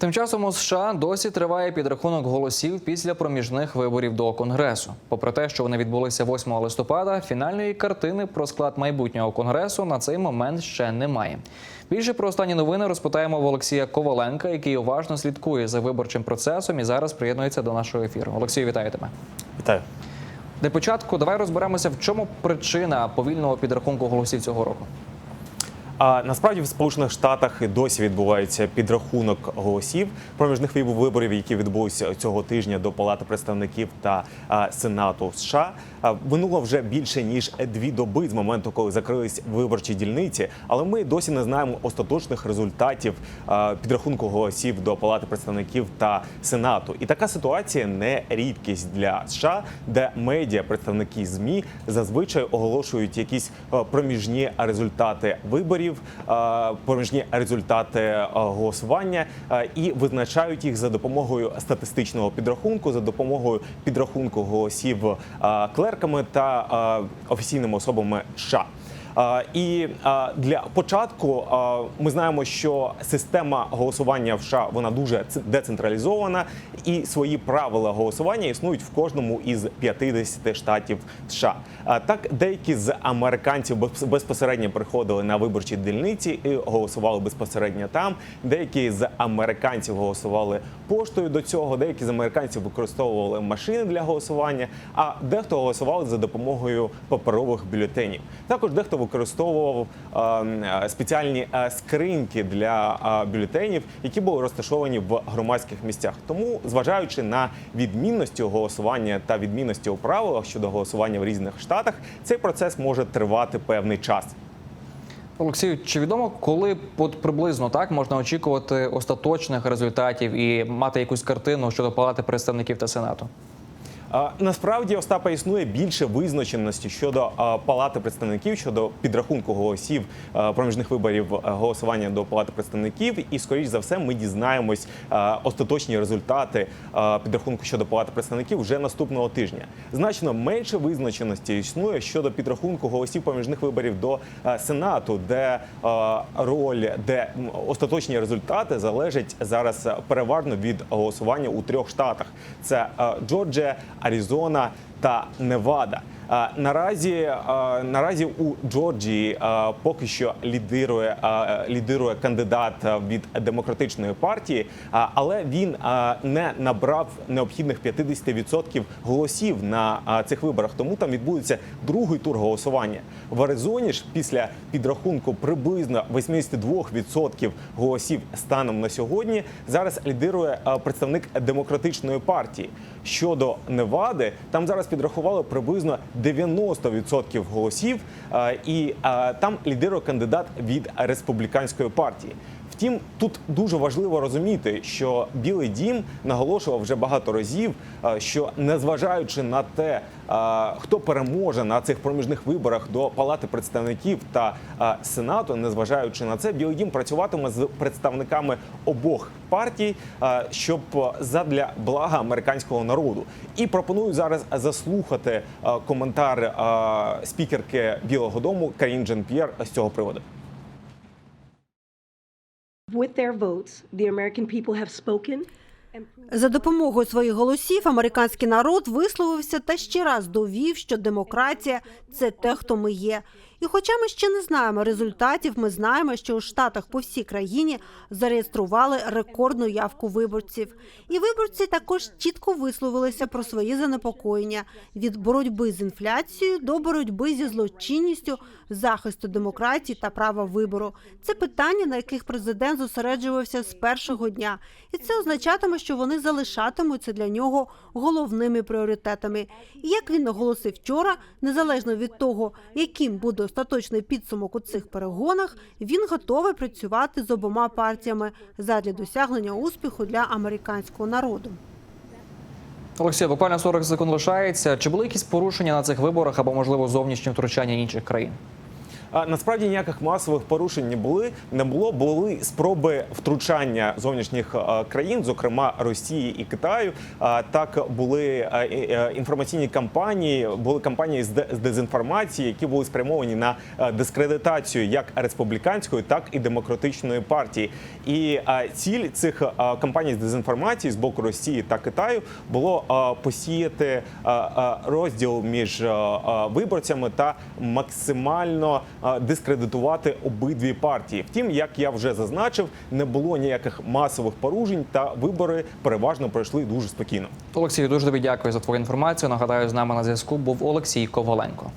Тим часом у США досі триває підрахунок голосів після проміжних виборів до конгресу. Попри те, що вони відбулися 8 листопада, фінальної картини про склад майбутнього конгресу на цей момент ще немає. Більше про останні новини розпитаємо в Олексія Коваленка, який уважно слідкує за виборчим процесом і зараз приєднується до нашого ефіру. Олексію, вітаю тебе. Вітаю. Для початку давай розберемося, в чому причина повільного підрахунку голосів цього року. А насправді в Сполучених Штатах досі відбувається підрахунок голосів проміжних виб- виборів, які відбулися цього тижня до Палати представників та Сенату США. Минуло вже більше ніж дві доби з моменту, коли закрились виборчі дільниці, але ми досі не знаємо остаточних результатів підрахунку голосів до Палати представників та Сенату. І така ситуація не рідкість для США, де медіа, представники змі зазвичай оголошують якісь проміжні результати виборів, е, проміжні результати е, голосування е, і визначають їх за допомогою статистичного підрахунку, за допомогою підрахунку голосів клерками та офіційними особами США. І для початку ми знаємо, що система голосування в США вона дуже децентралізована, і свої правила голосування існують в кожному із 50 штатів США. Так, деякі з американців без- безпосередньо приходили на виборчі дільниці і голосували безпосередньо там. Деякі з американців голосували поштою до цього, деякі з американців використовували машини для голосування, а дехто голосував за допомогою паперових бюлетенів. Також дехто використовував спеціальні скриньки для бюлетенів, які були розташовані в громадських місцях. Тому, зважаючи на відмінності голосування та відмінності у правилах щодо голосування в різних штатах, цей процес може тривати певний час. Олексію, чи відомо, коли приблизно так можна очікувати остаточних результатів і мати якусь картину щодо палати представників та сенату? Насправді Остапа існує більше визначеності щодо палати представників щодо підрахунку голосів проміжних виборів голосування до палати представників. І скоріш за все, ми дізнаємось остаточні результати підрахунку щодо палати представників вже наступного тижня. Значно менше визначеності існує щодо підрахунку голосів проміжних виборів до сенату, де роль, де остаточні результати залежать зараз переважно від голосування у трьох штатах: це Джорджія, Аризона та Невада. Наразі наразі у Джорджії поки що лідирує лідирує кандидат від демократичної партії, але він не набрав необхідних 50% голосів на цих виборах. Тому там відбудеться другий тур голосування. В Аризоні ж після підрахунку приблизно 82% голосів станом на сьогодні зараз лідирує представник демократичної партії. Щодо Невади, там зараз підрахували приблизно 90% голосів, і там лідиро кандидат від республіканської партії. Втім, тут дуже важливо розуміти, що Білий Дім наголошував вже багато разів, а, що незважаючи на те, хто переможе на цих проміжних виборах до Палати представників та а, Сенату, незважаючи на це, Білий Дім працюватиме з представниками обох партій, щоб задля блага американського народу. І пропоную зараз заслухати коментар спікерки Білого Дому Карін Джен П'єр з цього приводу. За допомогою своїх голосів американський народ висловився та ще раз довів, що демократія це те, хто ми є. І хоча ми ще не знаємо результатів, ми знаємо, що у штатах по всій країні зареєстрували рекордну явку виборців. І виборці також чітко висловилися про свої занепокоєння від боротьби з інфляцією до боротьби зі злочинністю, захисту демократії та права вибору. Це питання, на яких президент зосереджувався з першого дня, і це означатиме, що вони залишатимуться для нього головними пріоритетами. І як він наголосив вчора, незалежно від того, яким буде остаточний підсумок у цих перегонах, він готовий працювати з обома партіями задля досягнення успіху для американського народу. Олексій, буквально 40 секунд лишається. Чи були якісь порушення на цих виборах або можливо зовнішнє втручання інших країн? Насправді ніяких масових порушень не були. Не було були спроби втручання зовнішніх країн, зокрема Росії і Китаю. Так були інформаційні кампанії, були кампанії з де- з дезінформації, які були спрямовані на дискредитацію як республіканської, так і демократичної партії. І ціль цих кампаній з дезінформації з боку Росії та Китаю було посіяти розділ між виборцями та максимально дискредитувати обидві партії. Втім, як я вже зазначив, не було ніяких масових порушень, та вибори переважно пройшли дуже спокійно. Олексій, дуже тобі дякую за твою інформацію. Нагадаю, з нами на зв'язку був Олексій Коваленко.